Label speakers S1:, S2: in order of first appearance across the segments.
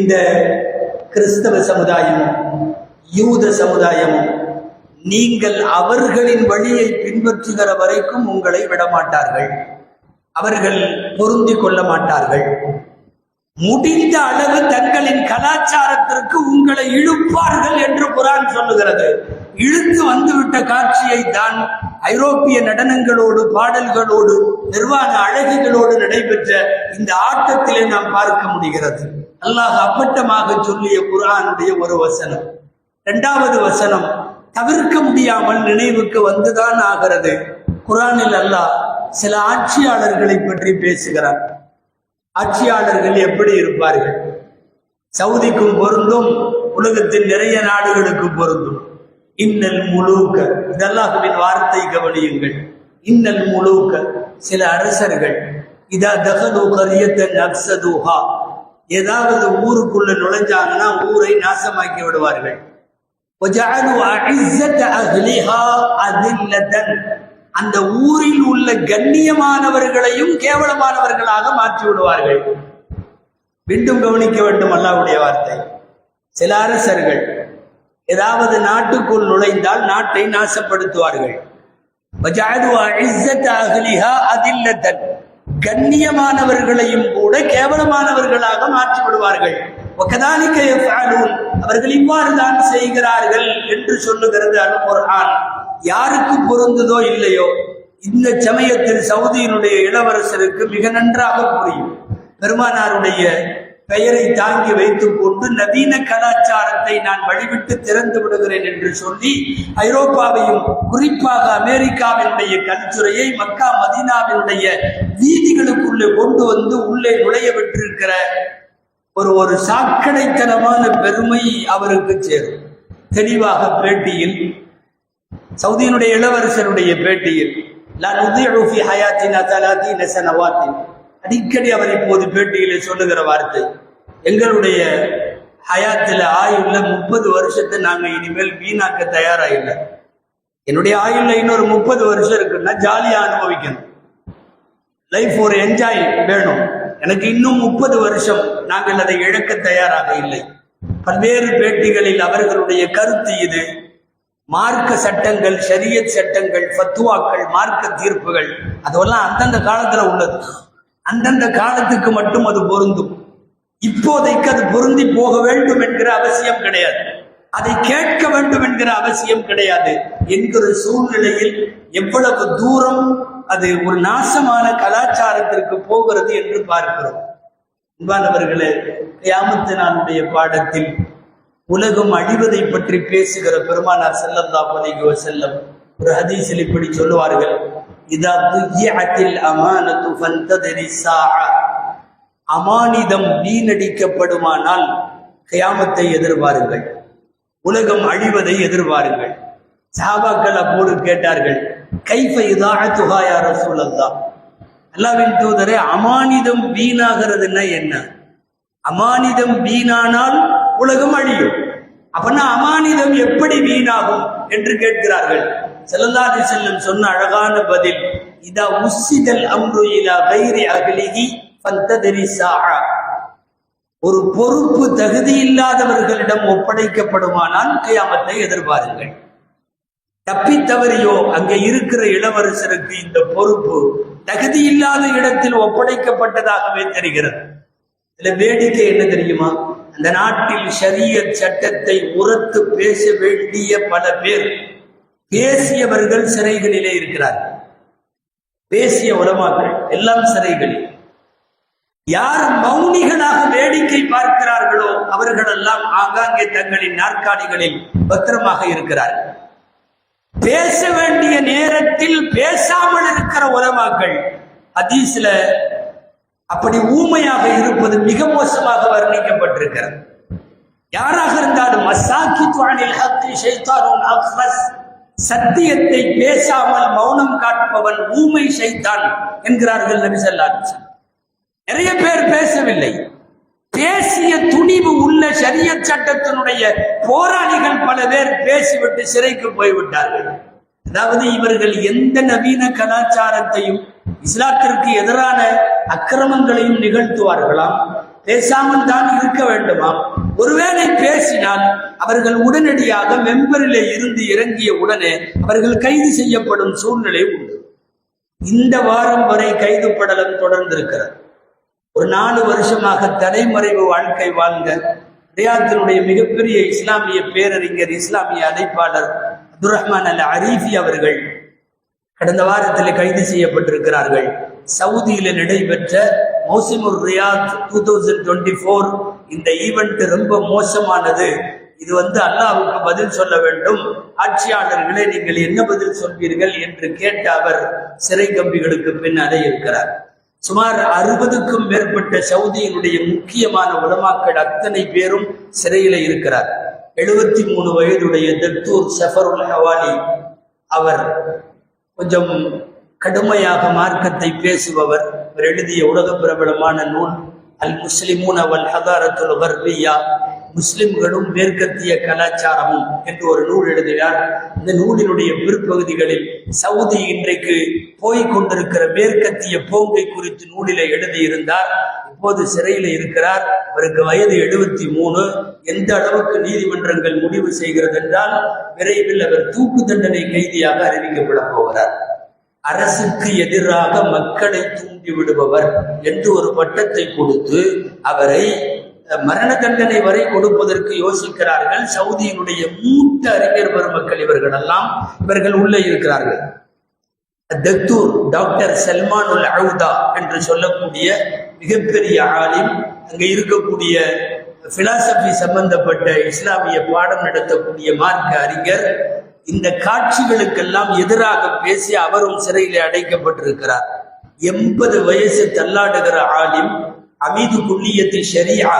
S1: இந்த கிறிஸ்தவ சமுதாயமும் யூத சமுதாயமும் நீங்கள் அவர்களின் வழியை பின்பற்றுகிற வரைக்கும் உங்களை விடமாட்டார்கள். அவர்கள் பொருந்தி கொள்ள மாட்டார்கள். முடிந்த அளவு தங்களின் கலாச்சாரத்திற்கு உங்களை இழுப்பார்கள் என்று குரான் சொல்லுகிறது. இழுத்து வந்துவிட்ட காட்சியை தான் ஐரோப்பிய நடனங்களோடு பாடல்களோடு நிர்வாண அழகுகளோடு நடைபெற்ற இந்த ஆட்டத்திலே நாம் பார்க்க முடிகிறது. அல்லாஹ் அப்பட்டமாக சொல்லிய குரானுடைய ஒரு வசனம். இரண்டாவது வசனம் தவிர்க்க முடியாமல் நினைவுக்கு வந்துதான் ஆகிறது. குரானில் அல்லாஹ் சில ஆட்சியாளர்களை பற்றி பேசுகிறார். ஆட்சியாளர்கள் எப்படி இருப்பார்கள்? சவுதிக்கும் பொருந்தும் உலகத்தின் நிறைய நாடுகளுக்கு பொருந்தும். இன்னல் முழுக்க இதல்லாஹுவின் வார்த்தை கவனியுங்கள். இன்னல் முழுக்க சில அரசர்கள் இதா தகலு கரியத்தன் அக்சதுஹா ஏதாவது ஊருக்குள்ள நுழைஞ்சாங்கன்னா ஊரை நாசமாக்கி விடுவார்கள். அந்த ஊரில் உள்ள கண்ணியமானவர்களையும் கேவலமானவர்களாக மாற்றி விடுவார்கள். மீண்டும் கவனிக்க வேண்டும் அல்லாவுடைய வார்த்தை. சில அரசர்கள் ஏதாவது நாட்டுக்குள் நுழைந்தால் நாட்டை நாசப்படுத்துவார்கள். அதில்லத்தன் கண்ணியமானவர்களையும் கூட கேவலமானவர்களாக மாற்றி விடுவார்கள் அவர்கள் இவ்வாறு தான் செய்கிறார்கள் என்று சொல்லுகிறது அல் குர்ஆன். யாருக்கு பொருந்ததோ இல்லையோ இந்த சமயத்தில் சவுதியினுடைய இளவரசருக்கு மிக நன்றாக புரியும். பெருமானாருடைய பெயரை தாங்கி வைத்துக் கொண்டு நவீன கலாச்சாரத்தை நான் வழிவிட்டு திறந்து விடுகிறேன் என்று சொல்லி ஐரோப்பாவையும் குறிப்பாக அமெரிக்காவினுடைய கல்துறையை மக்கா மதீனாவினுடைய வீதிகளுக்குள்ளே கொண்டு வந்து உள்ளே நுழைய விட்டிருக்கிற ஒரு ஒரு சாக்கடைத்தனமான பெருமை அவருக்கு சேரும். தெளிவாக பேட்டியில் சவுதியினுடைய இளவரசருடைய பேட்டியில் நான் உதயி ஹயாத்தின் தலாத்தீன சனவாத்தின் அடிக்கடி அவர் இப்போது பேட்டியிலே சொல்லுகிற வார்த்தை எங்களுடைய ஹயாத்தில் ஆயுள்ள முப்பது வருஷத்தை நாங்கள் இனிமேல் வீணாக்க தயாரா இல்லை என்னுடைய ஆயுள்ல இன்னொரு முப்பது வருஷம் இருக்குன்னா ஜாலியாக அனுபவிக்கணும். லைஃப் ஒரு என்ஜாய் வேணும். எனக்கு இன்னும் முப்பது வருஷம் நாங்கள் அதை இழக்க தயாராக இல்லை. பல்வேறு பேட்டிகளில் அவர்களுடைய கருத்து இது. மார்க்க சட்டங்கள் ஷரியத் சட்டங்கள் ஃபத்துவாக்கள் மார்க்க தீர்ப்புகள் அதெல்லாம் அந்தந்த காலத்தில் உள்ளது. அந்தந்த காலத்துக்கு மட்டும் அது பொருந்தும். இப்போதைக்கு அது பொருந்தி போக வேண்டும் என்கிற அவசியம் கிடையாது. அதை கேட்க வேண்டும் என்கிற அவசியம் கிடையாது. என்கிற சூழ்நிலையில் எவ்வளவு தூரம் அது ஒரு நாசமான கலாச்சாரத்திற்கு போகிறது என்று பார்க்கிறோம். அன்பானவர்களே கியாமத்து நாளுடைய பாடத்தில் உலகம் அழிவதை பற்றி பேசுகிற பெருமானார் செல்லல்லா அலைஹி செல்லம் ஒரு ஹதீஸில் இப்படி சொல்லுவார்கள். இதா துய்யத்தில் அமானத்து ஃபந்ததரி சாஅ அமானிதம் வீணடிக்கப்படுமானால் கயாமத்தை எதிர்பாருங்கள். உலகம் அழிவதை எதிர்பாருங்கள். சாபாக்கள் அப்போது கேட்டார்கள் கைஃப இதாஅத்துஹா யா ரசூலல்லாஹ்? அல்லாவின் தூதரே அமானிதம் வீணாகிறதுன்னா என்ன? அமானிதம் வீணானால் உலகம் அழியும். அப்பனா அமானிதம் எப்படி வீணாகும்? என்று கேட்கிறார்கள். செல்லல்லாதி செல்லும் சொன்ன அழகான பதில் இதா உசிதல் அம்ரு இலா கைரி அகலிகி பந்ததரி சாஹா ஒரு பொறுப்பு தகுதி இல்லாதவர்களிடம் ஒப்படைக்கப்படுமானால் கியாமத்தை எதிர்பாருங்கள். தப்பி தவறியோ அங்கே இருக்கிற இளவரசருக்கு இந்த பொறுப்பு தகுதி இல்லாத இடத்தில் ஒப்படைக்கப்பட்டதாகவே தெரிகிறது. இதுல வேடிக்கை என்ன தெரியுமா? அந்த நாட்டில் ஷரியத் சட்டத்தை உரத்து பேச வேண்டிய பல பேர் பேசியவர்கள் சிறைகளிலே இருக்கிறார்கள். பேசிய உலமாக்கள் எல்லாம் சிறைகளில். யார் மௌனிகளாக வேடிக்கை பார்க்கிறார்களோ அவர்களெல்லாம் ஆங்காங்கே தங்களின் நாற்காலிகளில் பத்திரமாக இருக்கிறார்கள். பேச வேண்டிய நேரத்தில் பேசாமல் இருக்கிற உலமாக்கள் ஹதீஸ்ல அப்படி ஊமையாக இருப்பது மிக மோசமாக வர்ணிக்கப்பட்டிருக்கிறது. யாராக இருந்தாலும் மசாக்கி துவானில் ஹத்தி ஷைத்தானுன் அக்ஃபஸ் சத்தியத்தை பேசாமல் மௌனம் காட்பவன் ஊமை செய்தான் என்கிறார்கள் நபி நிறைய பேர் பேசவில்லை. பேசிய துணிவு உள்ள சரிய சட்டத்தினுடைய போராளிகள் பல பேர் பேசிவிட்டு சிறைக்கு போய்விட்டார்கள். அதாவது இவர்கள் எந்த நவீன கலாச்சாரத்தையும் இஸ்லாத்திற்கு எதிரான அக்கிரமங்களையும் நிகழ்த்துவார்களாம். பேசாமல் தான் இருக்க வேண்டுமா ஒருவேளை பேசினால் அவர்கள் உடனடியாக மெம்பரிலே இருந்து இறங்கிய உடனே அவர்கள் கைது செய்யப்படும் சூழ்நிலை உண்டு. இந்த வாரம் வரை கைது படலம் தொடர்ந்திருக்கிறது. ஒரு நாலு வருஷமாக தலைமறைவு வாழ்க்கை வாழ்ந்த ரியாத்தினுடைய மிகப்பெரிய இஸ்லாமிய பேரறிஞர் இஸ்லாமிய அழைப்பாளர் அப்துல் ரஹ்மான் அல் அரீஃபி அவர்கள் கடந்த வாரத்தில் கைது செய்யப்பட்டிருக்கிறார்கள். சவுதியில் நடைபெற்ற மௌசிமுர் Riyadh two thousand twenty four இந்த ஈவெண்ட் ரொம்ப மோசமானது. இது வந்து அல்லாஹ்வுக்கு பதில் சொல்ல வேண்டும். ஆட்சியாளர்களே நீங்கள் என்ன பதில் சொல்வீர்கள் என்று கேட்ட அவர் சிறை கம்பிகளுக்கு பின்னாலே இருக்கிறார். சுமார் அறுபதுக்கும் மேற்பட்ட சவுதியினுடைய முக்கியமான உலமாக்கள் அத்தனை பேரும் சிறையில இருக்கிறார். எழுபத்தி மூணு வயதுடைய தத்தூர் சஃபருல் ஹவாலி அவர் கொஞ்சம் கடுமையாக மார்க்கத்தை பேசுபவர் அவர் எழுதிய உலக பிரபலமான நூல் அல் முஸ்லிமூன் அவல் ஹதாரத்துல் வர்வியா முஸ்லிம்களும் மேற்கத்திய கலாச்சாரமும் என்று ஒரு நூல் எழுதினார். இந்த நூலினுடைய பிற்பகுதிகளில் சவுதி இன்றைக்கு போய்க் கொண்டிருக்கிற மேற்கத்திய போங்கை குறித்து நூலிலே எழுதியிருந்தார். இப்போது சிறையில் இருக்கிறார். அவருக்கு வயது எழுபத்தி மூணு எந்த அளவுக்கு நீதிமன்றங்கள் முடிவு செய்கிறது என்றால் விரைவில் அவர் தூக்கு தண்டனை கைதியாக அறிவிக்கப்பட போகிறார். அரசுக்கு எதிராக மக்களை தூண்டி விடுபவர் என்று ஒரு பட்டத்தை கொடுத்து அவரை மரண தண்டனை வரை கொடுப்பதற்கு யோசிக்கிறார்கள். சவுதியினுடைய மூத்த அறிஞர் பெருமக்கள் இவர்கள் எல்லாம் இவர்கள் உள்ளே இருக்கிறார்கள். தத்தூர் டாக்டர் சல்மானுல் அவுதா என்று சொல்லக்கூடிய மிகப்பெரிய ஆலிம் அங்கே இருக்கக்கூடிய பிலாசபி சம்பந்தப்பட்ட இஸ்லாமிய பாடம் நடத்தக்கூடிய மார்க்க அறிஞர் இந்த காட்சிகளுக்கெல்லாம் எதிராக பேசி அவரும் சிறையில் அடைக்கப்பட்டிருக்கிறார். எண்பது வயசு தள்ளாடுகிற ஆலிம் அமீது குல்லியத்து ஷரியா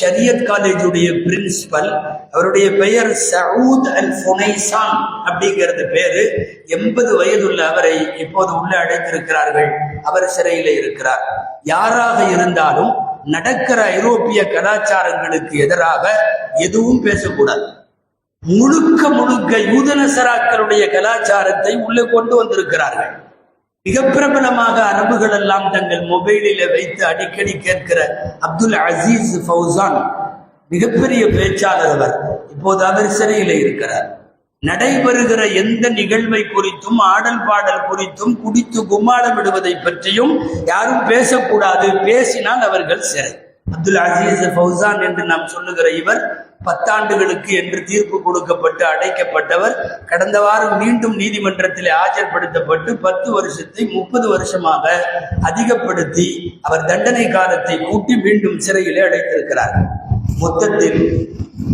S1: ஷரியத் காலேஜுடைய பிரின்சிபல் அவருடைய பெயர் சவுத் அல் ஃபுனைசான் அப்படிங்கிறது பேரு. எண்பது வயதுள்ள அவரை இப்போது உள்ளே அழைத்திருக்கிறார்கள் அவர் சிறையில் இருக்கிறார். யாராக இருந்தாலும் நடக்கிற ஐரோப்பிய கலாச்சாரங்களுக்கு எதிராக எதுவும் பேசக்கூடாது. முழுக்க முழுக்க யூதனசராக்களுடைய கலாச்சாரத்தை உள்ளே கொண்டு வந்திருக்கிறார்கள். மிக பிரபலமாக அரபுகள் எல்லாம் தங்கள் மொபைலில வைத்து அடிக்கடி கேட்கிற அப்துல் அசீஸ் ஃபௌசான் மிகப்பெரிய பேச்சாளர் அவர். இப்போது அவர் சிறையில் இருக்கிறார். நடைபெறுகிற எந்த நிகழ்வை குறித்தும் ஆடல் பாடல் குறித்தும் குடித்து கும்மாளம் விடுவதை பற்றியும் யாரும் பேசக்கூடாது. பேசினால் அவர்கள் சிறை. அப்துல் அசீஸ் ஃபௌசான் என்று நாம் சொல்லுகிற இவர் பத்தாண்டுகளுக்கு என்று தீர்ப்பு கொடுக்கப்பட்டு அடைக்கப்பட்டவர் கடந்த வாரம் மீண்டும் நீதிமன்றத்தில் ஆஜர்படுத்தப்பட்டு பத்து வருஷத்தை முப்பது வருஷமாக அதிகப்படுத்தி அவர் தண்டனை காலத்தை கூட்டி மீண்டும் சிறையிலே அடைத்திருக்கிறார். மொத்தத்தில்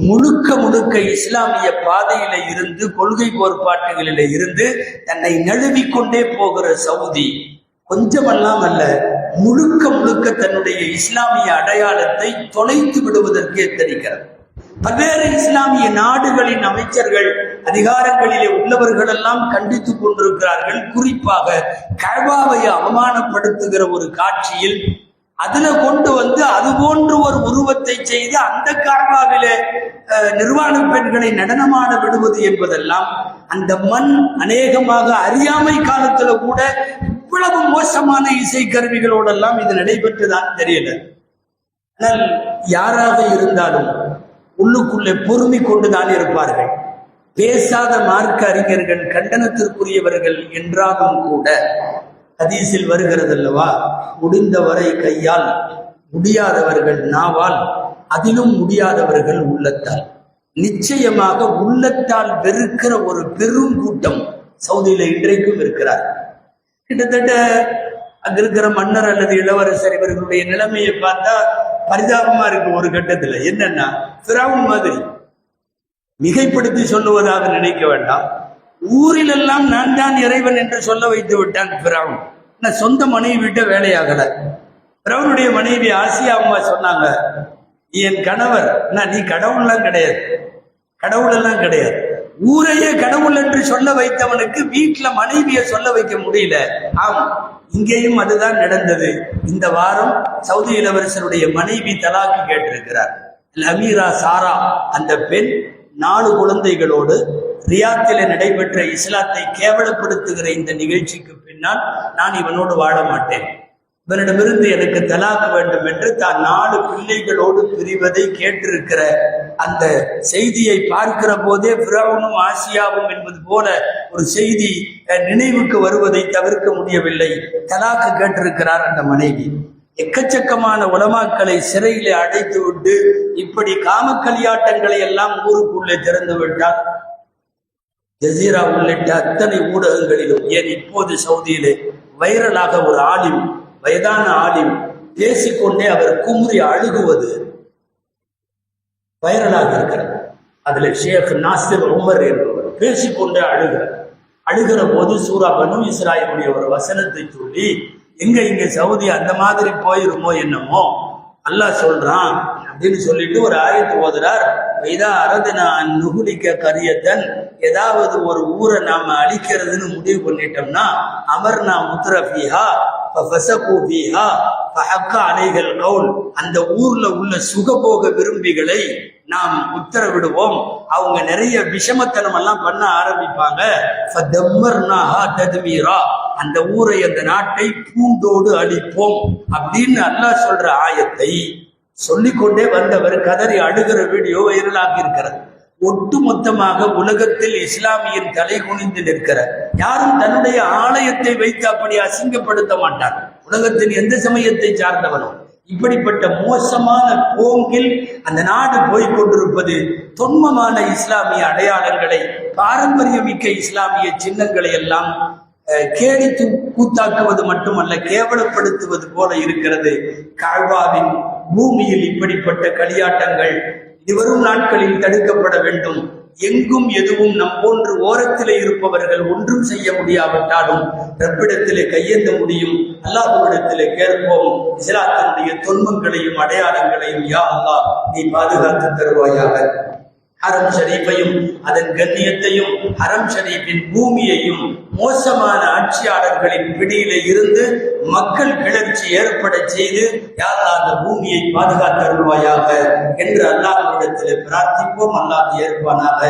S1: முழுக்க முழுக்க இஸ்லாமிய பாதையில இருந்து கொள்கை கோட்பாட்டுகளில இருந்து தன்னை நழுவிக்கொண்டே போகிற சவுதி கொஞ்சமெல்லாம் அல்ல முழுக்க முழுக்க தன்னுடைய இஸ்லாமிய அடையாளத்தை தொலைத்து விடுவதற்கு எத்தனிக்கிறது. பல்வேறு இஸ்லாமிய நாடுகளின் அமைச்சர்கள் அதிகாரங்களிலே உள்ளவர்கள் எல்லாம் கண்டித்துக் கொண்டிருக்கிறார்கள். குறிப்பாக கழ்வாவை அவமானப்படுத்துகிற ஒரு காட்சியில் அதுல கொண்டு வந்து அது போன்ற ஒரு உருவத்தை செய்து அந்த கார்பாவிலே நிர்வாண பெண்களை நடனமாட விடுவது என்பதெல்லாம் அந்த மண் அநேகமாக அறியாமை காலத்துல கூட இவ்வளவு மோசமான இசை கருவிகளோடெல்லாம் இது நடைபெற்றுதான் தெரியல. ஆனால் யாராக இருந்தாலும் உள்ளுக்குள்ளே பொறுமை கொண்டுதான் இருப்பார்கள். பேசாத மார்க்க அறிஞர்கள் கண்டனத்திற்குரியவர்கள் என்றாலும் கூட ஹதீஸில் வருகிறது அல்லவா முடிந்தவரை கையால் முடியாதவர்கள் நாவால் அதிலும் முடியாதவர்கள் உள்ளத்தால். நிச்சயமாக உள்ளத்தால் வெறுக்கிற ஒரு பெரும் கூட்டம் சவுதியில இன்றைக்கும் இருக்கிறார். கிட்டத்தட்ட அங்க இருக்கிற மன்னர் அல்லது இளவரசர் இவர்களுடைய நிலைமையை பார்த்தா பரிதாபமா இருக்கு ஒரு கட்டத்துல. என்னன்னா பிராவுன் மாதிரி மிகைப்படுத்தி சொல்லுவதாக நினைக்க வேண்டாம். ஊரிலெல்லாம் நான் தான் இறைவன் என்று சொல்ல வைத்து விட்டான் பிராவுன் நான் சொந்த மனைவி விட்ட வேலையாகல. பிரவுனுடைய மனைவி ஆசியா அம்மா சொன்னாங்க என் கணவர் நான் நீ கடவுள்லாம் கிடையாது. கடவுள் எல்லாம் கிடையாது. ஊரையே கடவுள் என்று சொல்ல வைத்தவனுக்கு வீட்டுல மனைவியை சொல்ல வைக்க முடியல. ஆம் இங்கேயும் அதுதான் நடந்தது. இந்த வாரம் சவுதி இளவரசருடைய மனைவி தலாக்கு கேட்டிருக்கிறார். லமீரா சாரா அந்த பெண் நாலு குழந்தைகளோடு ரியாத்தில் நடைபெற்ற இஸ்லாத்தை கேவலப்படுத்துகிற இந்த நிகழ்ச்சிக்கு பின்னால் நான் இவனோடு வாழ மாட்டேன். இவனிடமிருந்து எனக்கு தலாக் வேண்டும் என்று தான் நாலு பிள்ளைகளோடு பிரிவதை கேட்டிருக்கிற அந்த செய்தியை பார்க்கிற போதே பிரவுனும் ஆசியாவும் என்பது போல ஒரு செய்தி அஹ், நினைவுக்கு வருவதை தவிர்க்க முடியவில்லை. தலாக்கு கேட்டிருக்கிறார் அந்த மனைவி. எக்கச்சக்கமான உலமாக்களை சிறையிலே அடைத்து விட்டு இப்படி காம கலியாட்டங்களை எல்லாம் ஊருக்குள்ளே திறந்து விட்டார். ஜசீரா உள்ளிட்ட அத்தனை ஊடகங்களிலும் ஏன் இப்போது சவுதியிலே வைரலாக ஒரு ஆலிம் வயதான ஆலிம் பேசிக்கொண்டே அவர் குமுறி அழுகுவது வைரலாக இருக்கிறது. அதுல ஷேக் நாசிர் உமர் என்பவர் பேசிக்கொண்டு அழுகிறார். அழுகிற போது சூரா பனு இஸ்ராயலுடைய ஒரு வசனத்தை சொல்லி எங்க இங்க சவுதி அந்த மாதிரி போயிருமோ என்னமோ? அல்லாஹ் சொல்றான் அப்படின்னு சொல்லிட்டு ஒரு ஆயத்து ஓதுறார். இதா அரதுனா நுகுலிக்க கரியத்தன் ஏதாவது ஒரு ஊரை நாம அழிக்கிறதுன்னு முடிவு பண்ணிட்டோம்னா அமர்னா முத்ரஃபிஹா ஃபஸகு ஃபீஹா ஃபஹக்க அலைகள் கவுல். அந்த ஊர்ல உள்ள சுகபோக விரும்பிகளை நாம் உத்தரவிடுவோம். அவங்க நிறைய விஷமத்தனம் எல்லாம் பண்ண ஆரம்பிப்பாங்க. அந்த ஊரை அந்த நாட்டை பூண்டோடு அழிப்போம் அப்படின்னு அல்லாஹ் சொல்ற ஆயத்தை சொல்லிக்கொண்டே வந்தவர் கதறி அழுகிற வீடியோ வைரலாகி இருக்கிறது. ஒட்டுமொத்தமாக உலகத்தில் இஸ்லாமியின் தலை குனிந்து நிற்கிற யாரும் தன்னுடைய ஆலயத்தை வைத்து அப்படி அசிங்கப்படுத்த மாட்டார். உலகத்தின் எந்த சமயத்தை சார்ந்தவனும் இப்படிப்பட்ட மோசமான போங்கில் அந்த நாடு போய்க் கொண்டிருப்பது தொன்மமான இஸ்லாமிய அடையாளங்களை பாரம்பரியமிக்க இஸ்லாமிய சின்னங்களை எல்லாம் அஹ், கூத்தாக்குவது மட்டுமல்ல கேவலப்படுத்துவது போல இருக்கிறது. காழ்வாவின் பூமியில் இப்படிப்பட்ட களியாட்டங்கள் இனிவரும் நாட்களில் தடுக்கப்பட வேண்டும். எங்கும் எதுவும் நம் போன்று ஓரத்திலே இருப்பவர்கள் ஒன்றும் செய்ய முடியாவிட்டாலும் ரப்பிடத்திலே கையேந்த முடியும். அல்லாஹுவிடத்திலே கேட்போம். இஸ்லாத்தினுடைய தொன்மங்களையும் அடையாளங்களையும் யா அல்லாஹ் நீ பாதுகாத்து தருவாயாக. ஹரம் ஷரீஃபையும் அதன் கண்ணியத்தையும் ஹரம் ஷரீஃபின் பூமியையும் மோசமான ஆட்சியாளர்களின் பிடியில இருந்து மக்கள் கிளர்ச்சி ஏற்பட செய்து யார் அந்த பூமியை பாதுகாத்தருள்வாயாக என்று அல்லாஹ்விடத்தில் பிரார்த்திப்போம். அல்லாஹ் ஏற்பானாக.